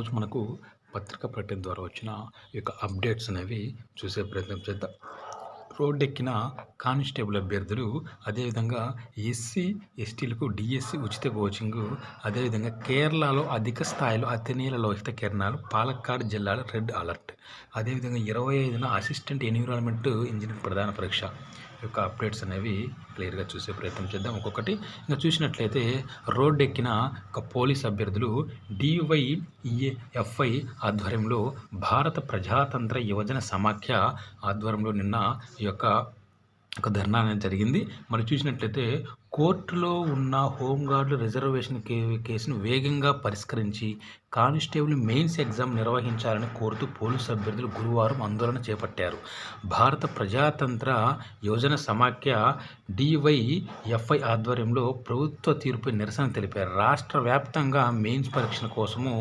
ఈరోజు మనకు పత్రిక ప్రకటన ద్వారా వచ్చిన యొక్క అప్డేట్స్ అనేవి చూసే ప్రయత్నం చేద్దాం. రోడ్డెక్కిన కానిస్టేబుల్ అభ్యర్థులు అదేవిధంగా ఎస్సీ ఎస్టీలకు డిఎస్సి ఉచిత కోచింగ్ అదేవిధంగా కేరళలో అధిక స్థాయిలో అతినీల లోహిత కిరణాలు పాలక్కాడ్ జిల్లాలో రెడ్ అలర్ట్. అదేవిధంగా ఇరవై ఐదున అసిస్టెంట్ ఎన్విరాన్మెంట్ ఇంజనీర్ ప్రధాన పరీక్ష. యొక్క అప్డేట్స్ అనేవి క్లియర్గా చూసే ప్రయత్నం చేద్దాం. ఒక్కొక్కటి ఇంకా చూసినట్లయితే రోడ్డు ఎక్కిన ఒక పోలీస్ అభ్యర్థులు డివైఎఫ్ఐ ఆధ్వర్యంలో భారత ప్రజాతంత్ర యువజన సమాఖ్య ఆధ్వర్యంలో నిన్న ఈ యొక్క ఒక ధర్నా అనేది జరిగింది. మరి చూసినట్లయితే కోర్టులో ఉన్న హోంగార్డుల రిజర్వేషన్ కే కేసును వేగంగా పరిష్కరించి కానిస్టేబుల్ మెయిన్స్ ఎగ్జామ్ నిర్వహించాలని కోరుతూ పోలీసు అభ్యర్థులు గురువారం ఆందోళన చేపట్టారు. భారత ప్రజాతంత్ర యోజన సమాఖ్య డివైఎఫ్ఐ ఆధ్వర్యంలో ప్రభుత్వ తీర్పు నిరసన తెలిపారు. రాష్ట్ర వ్యాప్తంగా మెయిన్స్ పరీక్షల కోసము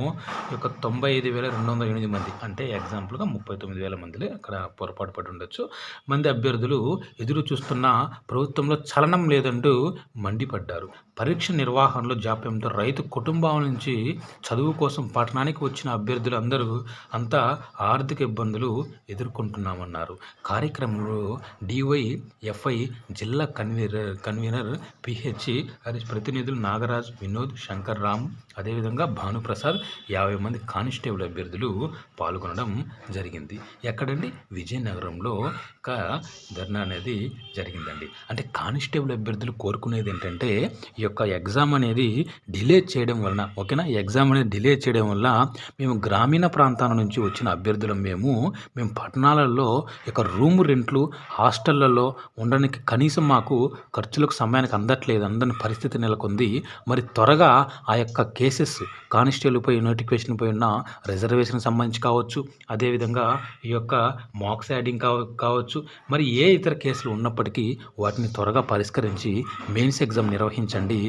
యొక్క తొంభై ఐదు వేల రెండు వందల ఎనిమిది మంది అంటే ఎగ్జాంపుల్గా ముప్పై తొమ్మిది వేల మంది అక్కడ పొరపాటు పడి ఉండొచ్చు. మంది అభ్యర్థులు ఎదురు చూస్తున్న ప్రభుత్వంలో చలనం లేదంటూ మండిపడ్డారు. పరీక్ష నిర్వహణలో జాప్యంతో రైతు కుటుంబాల నుంచి చదువు కోసం పట్టణానికి వచ్చిన అభ్యర్థులు అందరూ అంతా ఆర్థిక ఇబ్బందులు ఎదుర్కొంటున్నామన్నారు. కార్యక్రమంలో డివైఎఫ్ఐ జిల్లా కన్వీనర్ కన్వీనర్ పిహెచ్ హరీష్ ప్రతినిధులు నాగరాజ్ వినోద్ శంకర్ రామ్ అదేవిధంగా భానుప్రసాద్ యాభై మంది కానిస్టేబుల్ అభ్యర్థులు పాల్గొనడం జరిగింది. ఎక్కడండి? విజయనగరంలో ఒక ధర్నా అనేది జరిగిందండి. అంటే కానిస్టేబుల్ అభ్యర్థులు కోరుకునేది ఏంటంటే ఈ యొక్క ఎగ్జామ్ అనేది డిలే చేయడం వలన ఓకేనా? ఎగ్జామ్ అనేది డిలే చేయడం చేయడం వల్ల మేము గ్రామీణ ప్రాంతాల నుంచి వచ్చిన అభ్యర్థులం మేము మేము పట్టణాలలో ఇక రూమ్ రెంట్లు హాస్టళ్ళలో ఉండడానికి కనీసం మాకు ఖర్చులకు సమయానికి అందట్లేదు అందని పరిస్థితి నెలకొంది. మరి త్వరగా ఆ యొక్క కేసెస్ కానిస్టేబుల్ పై నోటిఫికేషన్ పై ఉన్న రిజర్వేషన్ సంబంధించి కావచ్చు అదేవిధంగా ఈ యొక్క మాక్స్ యాడింగ్ కావ కావచ్చు మరి ఏ ఇతర కేసులు ఉన్నప్పటికీ వాటిని త్వరగా పరిష్కరించి మెయిన్స్ ఎగ్జామ్ నిర్వహించండి.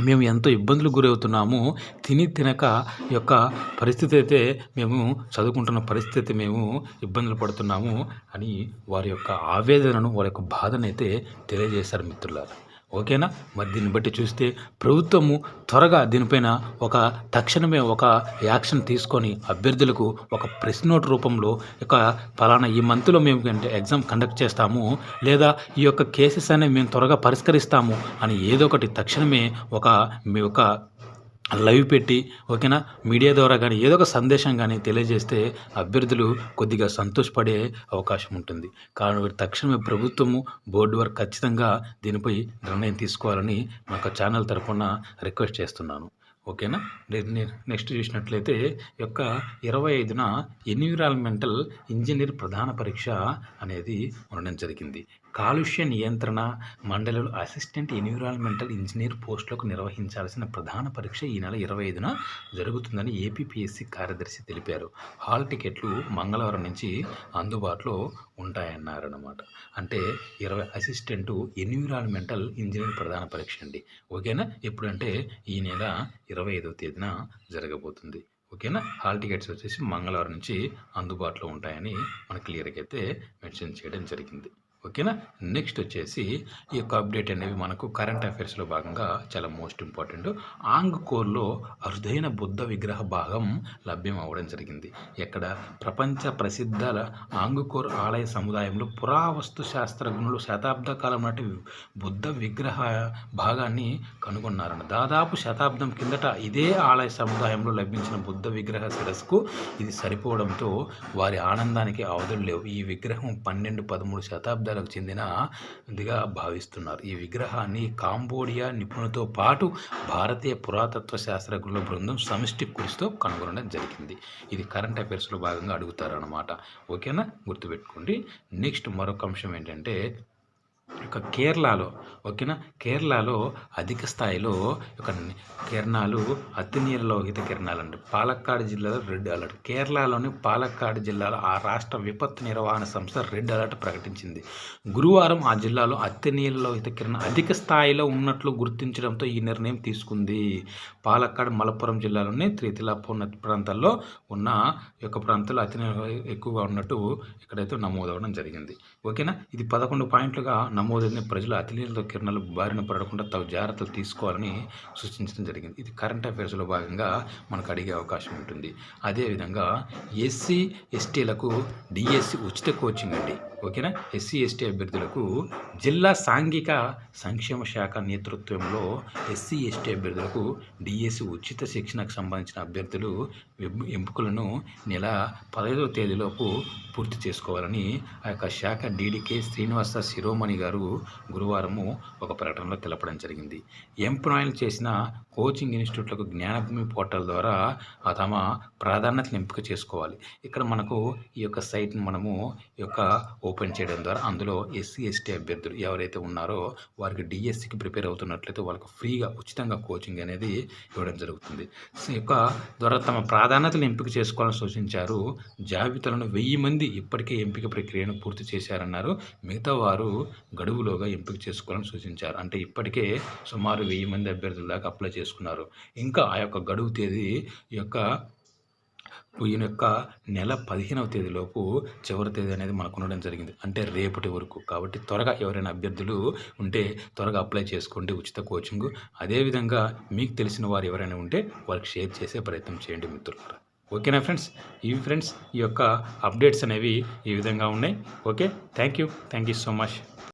మేము ఎంతో ఇబ్బందులు గురవుతున్నాము. తిని తినక యొక్క పరిస్థితి అయితే మేము చదువుకుంటున్న పరిస్థితి మేము ఇబ్బందులు పడుతున్నాము అని వారి యొక్క ఆవేదనను వారి యొక్క బాధనైతే తెలియజేశారు మిత్రులారా. ఓకేనా? మరి దీన్ని బట్టి చూస్తే ప్రభుత్వము త్వరగా దీనిపైన ఒక తక్షణమే ఒక యాక్షన్ తీసుకొని అభ్యర్థులకు ఒక ప్రెస్ నోట్ రూపంలో ఒక ఫలానా ఈ మంత్లో మేము అంటే ఎగ్జామ్ కండక్ట్ చేస్తాము లేదా ఈ యొక్క కేసెస్ అనేవి మేము త్వరగా పరిష్కరిస్తాము అని ఏదో ఒకటి తక్షణమే ఒక మీ యొక్క లైవ్ పెట్టి ఓకేనా? మీడియా ద్వారా కానీ ఏదో ఒక సందేశం కానీ తెలియజేస్తే అభ్యర్థులు కొద్దిగా సంతోషపడే అవకాశం ఉంటుంది. కాబట్టి తక్షణమే ప్రభుత్వము బోర్డు వారు ఖచ్చితంగా దీనిపై నిర్ణయం తీసుకోవాలని మా ఛానల్ తరఫున రిక్వెస్ట్ చేస్తున్నాను. ఓకేనా? నెక్స్ట్ చూసినట్లయితే యొక్క ఇరవై ఐదున ఎన్విరాన్మెంటల్ ఇంజనీర్ ప్రధాన పరీక్ష అనేది ఉండడం జరిగింది. కాలుష్య నియంత్రణ మండలిలో అసిస్టెంట్ ఎన్విరాన్మెంటల్ ఇంజనీర్ పోస్టులకు నిర్వహించాల్సిన ప్రధాన పరీక్ష ఈ నెల ఇరవై ఐదున జరుగుతుందని ఏపీపీఎస్సీ కార్యదర్శి తెలిపారు. హాల్ టికెట్లు మంగళవారం నుంచి అందుబాటులో ఉంటాయన్నారన్నమాట అంటే ఇరవై అసిస్టెంటు ఎన్విరాన్మెంటల్ ఇంజనీర్ ప్రధాన పరీక్ష అండి. ఓకేనా? ఎప్పుడంటే ఈ నెల ఇరవై ఐదవ తేదీన జరగబోతుంది. ఓకేనా? హాల్ టికెట్స్ వచ్చేసి మంగళవారం నుంచి అందుబాటులో ఉంటాయని మనకు క్లియర్గా అయితే మెన్షన్ చేయడం జరిగింది. ఓకేనా? నెక్స్ట్ వచ్చేసి ఈ యొక్క అప్డేట్ అనేవి మనకు కరెంట్ అఫైర్స్లో భాగంగా చాలా మోస్ట్ ఇంపార్టెంట్. ఆంగ్కోర్లో అరుదైన బుద్ధ విగ్రహ భాగం లభ్యం అవ్వడం జరిగింది. ఎక్కడ? ప్రపంచ ప్రసిద్ధ ఆంగ్కోర్ ఆలయ సముదాయంలో పురావస్తు శాస్త్రజ్ఞులు శతాబ్ద కాలం నాటి బుద్ధ విగ్రహ భాగాన్ని కనుగొన్నారని దాదాపు శతాబ్దం కిందట ఇదే ఆలయ సముదాయంలో లభించిన బుద్ధ విగ్రహ శిరస్సుకు ఇది సరిపోవడంతో వారి ఆనందానికి అవధులు లేవు. ఈ విగ్రహం పన్నెండు పదమూడు శతాబ్దం శతాబ్దాలకు చెందిన ఇదిగా భావిస్తున్నారు. ఈ విగ్రహాన్ని కాంబోడియా నిపుణులతో పాటు భారతీయ పురాతత్వ శాస్త్రజ్ఞుల బృందం సమిష్టి కృషితో కనుగొనడం జరిగింది. ఇది కరెంట్ అఫైర్స్లో భాగంగా అడుగుతారన్నమాట. ఓకేనా? గుర్తుపెట్టుకోండి. నెక్స్ట్ మరొక అంశం ఏంటంటే ఒక కేరళలో ఓకేనా? కేరళలో అధిక స్థాయిలో ఒక కిరణాలు అతినీలలోహిత కిరణాలు అంటే పాలక్కాడు జిల్లాలో రెడ్ అలర్ట్. కేరళలోని పాలక్కాడు జిల్లాలో ఆ రాష్ట్ర విపత్తు నిర్వహణ సంస్థ రెడ్ అలర్ట్ ప్రకటించింది. గురువారం ఆ జిల్లాలో అతినీలలోహిత కిరణం అధిక స్థాయిలో ఉన్నట్లు గుర్తించడంతో ఈ నిర్ణయం తీసుకుంది. పాలక్కాడు మలప్పురం జిల్లాలోని త్రితిలాపూర్ ప్రాంతాల్లో ఉన్న యొక్క ప్రాంతాల్లో అతి ఎక్కువగా ఉన్నట్టు ఇక్కడైతే నమోదవడం జరిగింది. ఓకేనా? ఇది పదకొండు పాయింట్లుగా నమోదైన ప్రజలు అతినీళ్ళ కిరణాలు బారిన పడకుండా తగు జాగ్రత్తలు తీసుకోవాలని సూచించడం జరిగింది. ఇది కరెంట్ అఫైర్స్లో భాగంగా మనకు అడిగే అవకాశం ఉంటుంది. అదేవిధంగా ఎస్సీ ఎస్టీలకు డిఎస్సి ఉచిత కోచింగ్ అండి. ఓకేనా? ఎస్సీ ఎస్టీ అభ్యర్థులకు జిల్లా సాంఘిక సంక్షేమ శాఖ నేతృత్వంలో ఎస్సీ ఎస్టీ అభ్యర్థులకు డిఎస్సి ఉచిత శిక్షణకు సంబంధించిన అభ్యర్థులు ఎం- ఎంపికలను నెల పదహైదవ తేదీలోపు పూర్తి చేసుకోవాలని ఆ యొక్క శాఖ డీడీకే శ్రీనివాస శిరోమణి గారు గురువారము ఒక ప్రకటనలో తెలపడం జరిగింది. ఎంప్లాయిలు చేసిన కోచింగ్ ఇన్స్టిట్యూట్లకు జ్ఞానభూమి పోర్టల్ ద్వారా తమ ప్రాధాన్యతను ఎంపిక చేసుకోవాలి. ఇక్కడ మనకు ఈ యొక్క సైట్ని మనము ఈ యొక్క ఓపెన్ చేయడం ద్వారా అందులో ఎస్సీ ఎస్టీ అభ్యర్థులు ఎవరైతే ఉన్నారో వారికి డిఎస్సికి ప్రిపేర్ అవుతున్నట్లయితే వాళ్ళకు ఫ్రీగా ఉచితంగా కోచింగ్ అనేది ఇవ్వడం జరుగుతుంది. ఈ యొక్క ద్వారా తమ ప్రాధాన్యతలు ఎంపిక చేసుకోవాలని సూచించారు. జాబితాలను వెయ్యి మంది ఇప్పటికే ఎంపిక ప్రక్రియను పూర్తి చేశారన్నారు. మిగతా వారు గడువులోగా ఎంపిక చేసుకోవాలని సూచించారు. అంటే ఇప్పటికే సుమారు వెయ్యి మంది అభ్యర్థుల దాకా అప్లై చేసుకున్నారు. ఇంకా ఆ యొక్క గడువు తేదీ ఈ యొక్క ఈయన యొక్క నెల పదిహేనవ తేదీలోపు చివరి తేదీ అనేది మనకు ఉండడం జరిగింది. అంటే రేపటి వరకు. కాబట్టి త్వరగా ఎవరైనా అభ్యర్థులు ఉంటే త్వరగా అప్లై చేసుకోండి ఉచిత కోచింగ్ అదేవిధంగా మీకు తెలిసిన వారు ఎవరైనా ఉంటే వారికి షేర్ చేసే ప్రయత్నం చేయండి మిత్రులారా. ఓకేనా ఫ్రెండ్స్ ఇవి ఫ్రెండ్స్ ఈ యొక్క అప్డేట్స్ అనేవి ఈ విధంగా ఉన్నాయి. Okay thank you thank you so much